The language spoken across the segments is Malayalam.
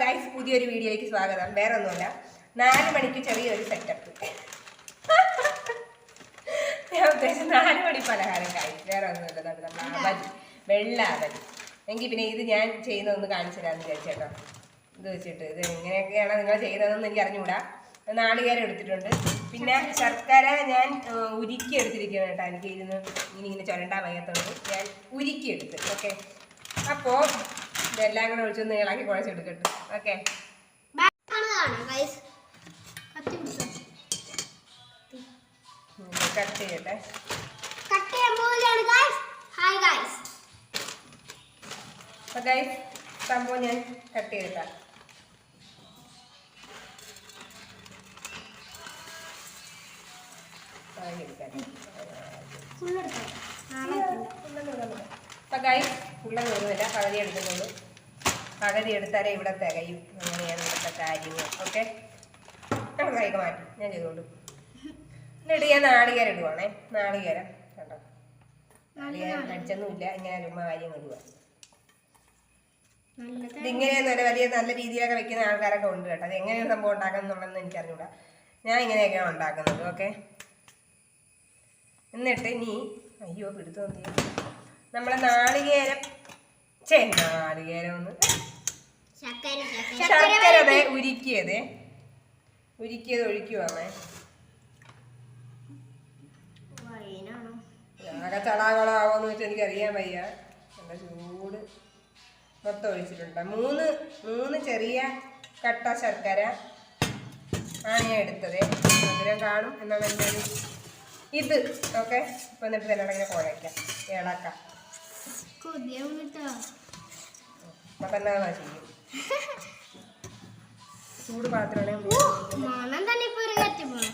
ഗൈസ് പുതിയൊരു വീഡിയോയ്ക്ക് സ്വാഗതം. വേറെ ഒന്നുമില്ല നാല് മണിക്ക് ചെറിയൊരു സെറ്റപ്പ് ഞാൻ ഉദ്ദേശിച്ച നാല് മണി പലഹാരം കഴിച്ചു വേറെ ഒന്നുമില്ല ദാ നമ്മുടെ അവൽ വെള്ള അവധി എങ്കിൽ പിന്നെ ഇത് ഞാൻ ചെയ്യുന്നതൊന്ന് കാണിച്ചു തരാമെന്ന് വിചാരിച്ചേട്ടോ ഇത് വെച്ചിട്ട് ഇത് എങ്ങനെയൊക്കെയാണ് നിങ്ങൾ ചെയ്യുന്നതെന്ന് എനിക്ക് അറിഞ്ഞുകൂടാ. നാളികേരം എടുത്തിട്ടുണ്ട്. പിന്നെ ശർക്കര ഞാൻ ഉരുക്കി എടുത്തിരിക്കുകയാണ് കേട്ടോ. എനിക്ക് ഇരുന്ന് ഇനി ഇങ്ങനെ ചുരണ്ടാൻ വയ്യാത്തതുകൊണ്ട് ഞാൻ ഉരുക്കി എടുത്ത് ഓക്കെ അപ്പോൾ ഇതെല്ലാം കൂടെ ഒഴിച്ചൊന്ന് ഇളക്കി കുഴച്ചെടുക്കട്ടെ. ഓക്കെ. കട്ട് ചെയ്യട്ടെ. അപ്പോൾ ഗൈസ് സംഭവം ഞാൻ കട്ട് ചെയ്തിട്ടാ. അപ്പം ഗൈസ് ഫുള്ള് കയറുന്നില്ല പകുതി എടുക്കുന്നുള്ളൂ പകുതി എടുത്താലേ ഇവിടെ തികയും. അങ്ങനെയാണ് ഇവിടുത്തെ കാര്യങ്ങൾ. ഓക്കെ? നമുക്ക് കൈക്ക് മാറ്റി. ഞാൻ ചെയ്തോളൂ എന്നിട്ട് ഞാൻ നാളികേരം ഇടുവാണേ. നാളികേരം. കണ്ടോ? നാളികേരം അടിച്ചൊന്നുമില്ല ഇങ്ങനെ ചുമ്മാ കാര്യം ഇടുക. നല്ല വലിയ നല്ല രീതിയിലൊക്കെ വെക്കുന്ന ആൾക്കാരൊക്കെ ഉണ്ട് കേട്ടോ. അത് എങ്ങനെയാണ് സംഭവം ഉണ്ടാക്കുന്നത് എന്നുള്ളതെന്ന് എനിക്കറിഞ്ഞൂടാ. ഞാൻ ഇങ്ങനെയൊക്കെയാണ് ഉണ്ടാക്കുന്നത്. ഓക്കെ? എന്നിട്ട് നീ അയ്യോ പിടുത്തു നോക്കിയ നമ്മളെ നാളികേരം. ചേ നാളികേരം ഒന്ന്. ശർക്കര അതെ ഉരുക്കിയത്. ഉരുക്കിയത് ഒഴിക്കുവാണേ ആകെ തടാകളാവോന്ന് വെച്ചാൽ എനിക്കറിയാൻ വയ്യ. നല്ല ചൂട്. മൊത്തം ഒഴിച്ചിട്ടുണ്ട്. മൂന്ന് മൂന്ന് ചെറിയ കട്ട ശർക്കര ആണ് ഞാൻ എടുത്തത്. മധുരം കാണും. എന്നാണ് എന്റെ ഇത്. ഓക്കെ? ഇപ്പം എന്നിട്ട് തന്നെ ഇങ്ങനെ കുഴയ്ക്കാം. ഇളക്കാം. തന്നെ ചെയ്യും ചൂട് പാത്രമാണ് മണം തന്നെ ഇപ്പൊ ഒരു കറ്റപ്പോണം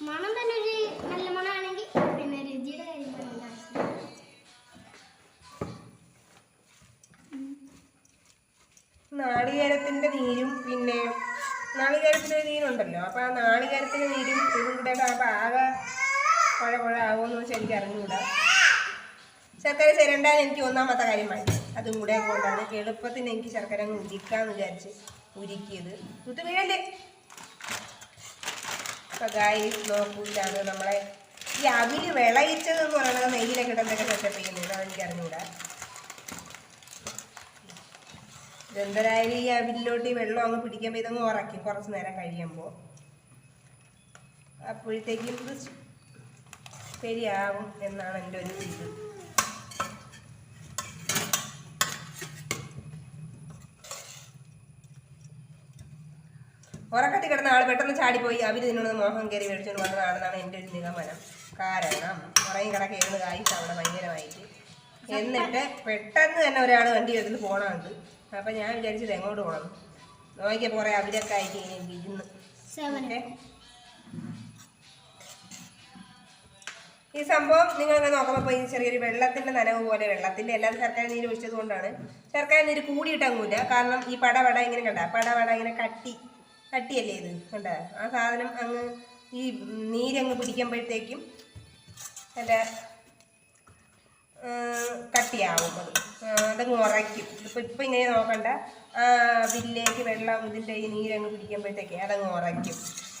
മണം തന്നെ ഒരു നല്ല മണമാണെങ്കിൽ പിന്നെ രുചിയുടെ കാര്യം നാളികേരത്തിന്റെ നീരും പിന്നെ നാളികേരത്തിന്റെ നീരുണ്ടല്ലോ. അപ്പൊ ആ നാളികേരത്തിന്റെ നീരും ഇതും കൂടെ ആകെ പഴ പഴ ആകുമെന്ന് വെച്ചാൽ എനിക്ക് അറിഞ്ഞുകൂടാ. ശർക്കര ചിരണ്ടാൻ എനിക്ക് ഒന്നാമത്തെ കാര്യം മതി അതും കൂടെ കൊണ്ടാണ് എളുപ്പത്തിന് എനിക്ക് ശർക്കര അങ്ങ് ഉരിക്കാന്ന് വിചാരിച്ച് ഉരുക്കിയത്. ഇത് വീഴല്ലേ അപ്പൊ ഇതാണ് നമ്മളെ ഈ അവിൽ വിളയിച്ചത് എന്ന് പറയുന്നത് നെയ്യിലൊക്കെ ഇടുന്നതൊക്കെ സെറ്റപ്പ് ചെയ്യുന്നത് അതെനിക്ക് അറിഞ്ഞുകൂടാ ഗന്ധരായാലും ഈ അവിലോട്ട് ഈ വെള്ളം അങ്ങ് പിടിക്കുമ്പോൾ ഇതങ്ങ് ഉറക്കി കുറച്ച് നേരം കഴിയുമ്പോൾ അപ്പോഴത്തേക്കും ശരിയാവും എന്നാണ് എന്റെ ഒരു ഉറക്കത്തിൽ കിടന്ന ആൾ പെട്ടെന്ന് ചാടിപ്പോയി. അവർ ഇതിനോട് മോഹം കയറി മേടിച്ചുകൊണ്ട് വന്നതാണെന്നാണ് എന്റെ ഒരു നിഗമനം. കാരണം ഉറങ്ങി കിടക്കുകയാണ് കായ്ച്ച അവിടെ ഭയങ്കരമായിട്ട്. എന്നിട്ട് പെട്ടെന്ന് തന്നെ ഒരാൾ വണ്ടി എടുത്ത് പോണുണ്ട്. അപ്പം ഞാൻ വിചാരിച്ചത് എങ്ങോട്ട് പോകണം നോക്കിയപ്പോൾ കുറേ അവരൊക്കെ ആയിട്ട് ഇങ്ങനെ വിരുന്ന് ഓക്കെ. ഈ സംഭവം നിങ്ങൾ നോക്കുമ്പോൾ ഈ ചെറിയൊരു വെള്ളത്തിന്റെ നനവ് പോലെ വെള്ളത്തിന്റെ എല്ലാം ശർക്കര നീര് ഒഴിച്ചത് കൊണ്ടാണ് ശർക്കര നീര് കൂടിയിട്ടങ്ങൂല കാരണം ഈ പടവട ഇങ്ങനെ കണ്ട പടവട ഇങ്ങനെ കട്ടി. കട്ടിയല്ലേ ഇത്? കണ്ട? ആ സാധനം അങ്ങ് ഈ നീരങ്ങ് പിടിക്കുമ്പോഴത്തേക്കും നല്ല കട്ടിയാവും അത്. അതങ്ങ് ഉറയ്ക്കും. ഇപ്പം ഇപ്പം ഇങ്ങനെ നോക്കണ്ട. ആ വില്ലേക്ക് വെള്ളം ഇതിന്റെ ഈ നീരങ്ങ് പിടിക്കുമ്പോഴത്തേക്ക് അതങ്ങ് ഉറയ്ക്കും.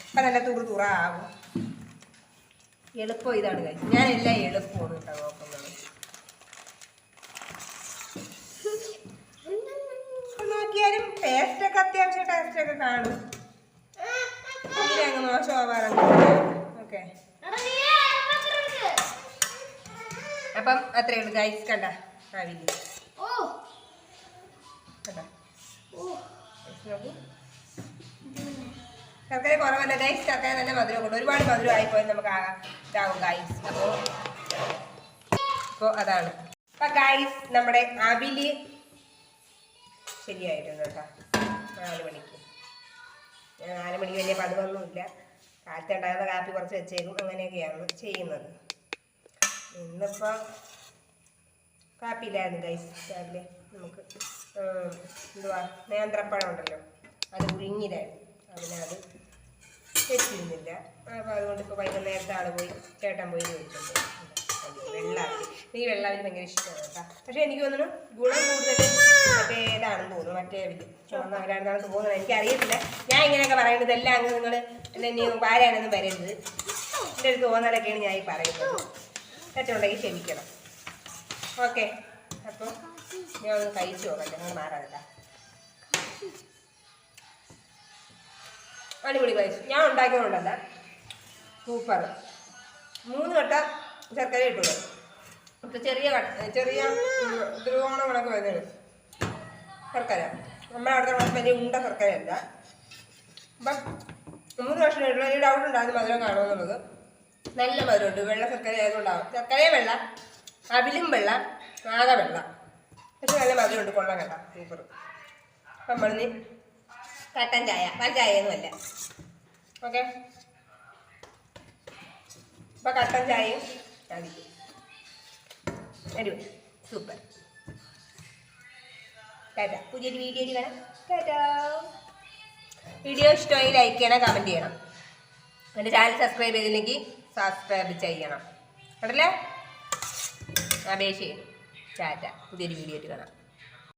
അപ്പം നല്ല തുറു തുറ ആവും എളുപ്പം ഇതാണ് കഴിച്ചത് ഞാൻ എല്ലാം എളുപ്പമാണ് കേട്ടോ നോക്കുന്നത്. നോക്കിയാലും ടേസ്റ്റൊക്കെ അത്യാവശ്യം ടേസ്റ്റൊക്കെ കാണും. മോശമാവാറങ്ങ് ഓക്കെ അപ്പം അത്രേ ഉള്ളൂ ഗൈസ് കണ്ട ഓ കണ്ട ശർക്കര കുറവല്ല ഗൈസ് ശർക്കര നല്ല മധുരം കൊണ്ട് ഒരുപാട് മധുരം ആയിപ്പോയി നമുക്ക് ഇതാവും ഗൈസ് അപ്പോൾ ഇപ്പോൾ അതാണ് അപ്പം ഗൈസ് നമ്മുടെ അവിൽ ശരിയായിട്ടുണ്ട് കേട്ടോ. നാല് മണിക്ക്. നാല് മണിക്ക് വലിയ പതിവൊന്നുമില്ല കാലത്ത് ഉണ്ടാകുന്ന കാപ്പി കുറച്ച് വെച്ചേക്കും. അങ്ങനെയൊക്കെയാണ് ചെയ്യുന്നത്. ഇന്നിപ്പോൾ കാപ്പിയില്ലായിരുന്നു ഗൈസ് രാവിലെ നമുക്ക് എന്തുവാ നേന്ത്രപ്പഴം ഉണ്ടല്ലോ. അത് പുഴുങ്ങിയതായിരുന്നു. അതിനത് വെച്ചിരുന്നില്ല അപ്പോൾ അതുകൊണ്ട് ഇപ്പോൾ വൈകുന്നേരത്തെ ആൾ പോയി ചേട്ടൻ പോയി ചോദിച്ചിട്ടുണ്ട് വെള്ളാവി ഈ വെള്ളാവിൽ ഭയങ്കര ഇഷ്ടമാണ് കേട്ടോ. പക്ഷേ എനിക്ക് തോന്നുന്നു ഗുണം കൂടുതൽ മറ്റേ ഇതാണെന്ന് തോന്നുന്നു. മറ്റേ ചുമന്ന അവരാണെന്നാണ് തോന്നുന്നത്. എനിക്കറിയത്തില്ല. ഞാൻ ഇങ്ങനെയൊക്കെ പറയുന്നത് എല്ലാം അങ്ങ് നിങ്ങൾ ഇനി പാരാണെന്ന് വരരുത് എന്റെ ഒരു തോന്നലൊക്കെയാണ് ഞാൻ ഈ പറയുന്നത്. തെറ്റുണ്ടെങ്കിൽ ക്ഷമിക്കണം. ഓക്കെ. അപ്പോൾ ഞാൻ ഒന്ന് കഴിച്ചു നോക്കട്ടെ. നിങ്ങൾ മാറാതില്ല അടിപൊളി കഴിച്ചു ഞാൻ ഉണ്ടാക്കിയതുകൊണ്ടല്ല. സൂപ്പർ. മൂന്ന് കട്ട ശർക്കര ഇട്ടുള്ളൂ. ചെറിയ ചെറിയ കണക്ക് വരുന്നത്. ശർക്കര നമ്മുടെ അവിടെ കണക്ക് വലിയ ഉണ്ട ശർക്കരയല്ല അപ്പം മൂന്ന് വർഷം ഇട്ടുള്ള ഒരു ഡൗട്ട് ഉണ്ടാകുന്ന മധുരം കാണുമെന്നുള്ളത് നല്ല മധുരമുണ്ട്. വെള്ള ശർക്കര ആയതുകൊണ്ടാവും. ശർക്കര വെള്ള അവിലും വെള്ള ആകെ വെള്ള. പക്ഷെ നല്ല മധുരമുണ്ട്. കൊള്ളാൻ കേട്ടോ. സൂപ്പർ അപ്പം നീ കട്ടൻ ചായ പാൽ ചായയൊന്നുമല്ല ഓക്കെ? അപ്പം കട്ടൻ ചായയും അടിക്കും അടിപൊളി. സൂപ്പർ ടാറ്റ പുതിയൊരു വീഡിയോയിൽ വേണം ടാറ്റാ വീഡിയോ ഇഷ്ടമായി ലൈക്ക് ചെയ്യണം കമന്റ് ചെയ്യണം. എന്റെ ചാനൽ സബ്സ്ക്രൈബ് ചെയ്തില്ലെങ്കിൽ സബ്സ്ക്രൈബ് ചെയ്യണം. കേട്ടല്ലേ അപേക്ഷ ചെയ്യും ടാറ്റ പുതിയൊരു വീഡിയോ കാണാം.